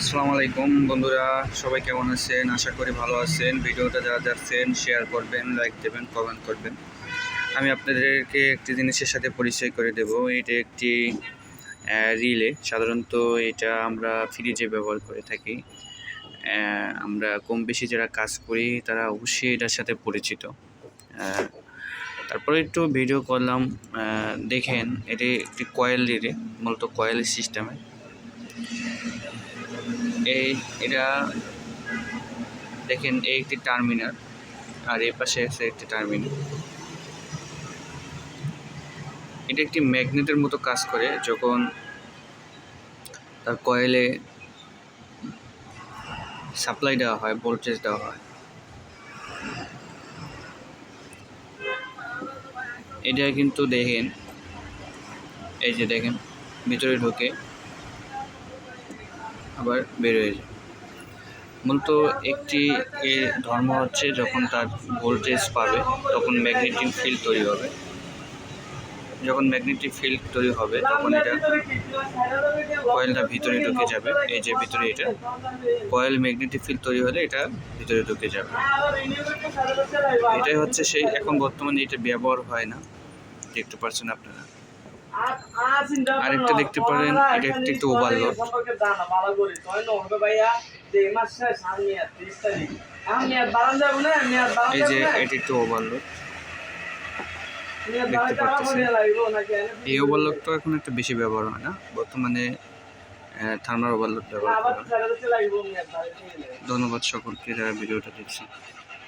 আসসালামু আলাইকুম বন্ধুরা, সবাই কেমন আছেন? আশা করি ভালো আছেন। ভিডিওটা যারা যাচ্ছেন শেয়ার করবেন লাইক দেবেন কমেন্ট করবেন। আমি আপনাদেরকে একটি জিনিসের সাথে পরিচয় করে দেব। এটা একটি রিলে সাধারণত এটা আমরা ফ্রিজে ব্যবহার করে থাকি। আমরা কম বেশি যারা কাজ করি, তারা অবশ্যই এটার সাথে পরিচিত। তারপরে একটু ভিডিও করলাম। দেখেন, এটি একটি কয়েল রিলে মূলত কয়েল সিস্টেমে এই, এটা দেখেন, এই একটি টার্মিনাল, আর এই পাশে আছে একটি টার্মিনাল। এটা একটি ম্যাগনেটের মতো কাজ করে, যখন তার কয়েলে সাপ্লাই দেওয়া হয়, ভোল্টেজ দেওয়া হয়। এটা কিন্তু দেখেন, এই যে দেখেন, ভিতরে ঢুকে আবার বের হয়ে যায়। মূলত একটি এ ধর্ম হচ্ছে যখন তার ভোল্টেজ পাবে, তখন ম্যাগনেটিক ফিল্ড তৈরি হবে। যখন ম্যাগনেটিক ফিল্ড তৈরি হবে, তখন এটা কয়েলটা ভিতরে ঢুকে যাবে। এই যে ভিতরে এটা কয়েল ম্যাগনেটিক ফিল্ড তৈরি হলে এটা ভিতরে ঢুকে যাবে। এটাই হচ্ছে সেই, এখন বর্তমানে এটা ব্যবহার হয় না। দেখতে পাচ্ছেন আপনারা। আরেকটা দেখতে পারেন এটা একটু একটু ওভারলোড এই যে এটি একটু ওভারলোড এই ওভারলোডটা এখন একটু বেশি ব্যবহার হয় না। বর্তমানে থার্মাল ওভারলোড ব্যবহার করা। ধন্যবাদ সকলকে যারা ভিডিওটা দেখছেন।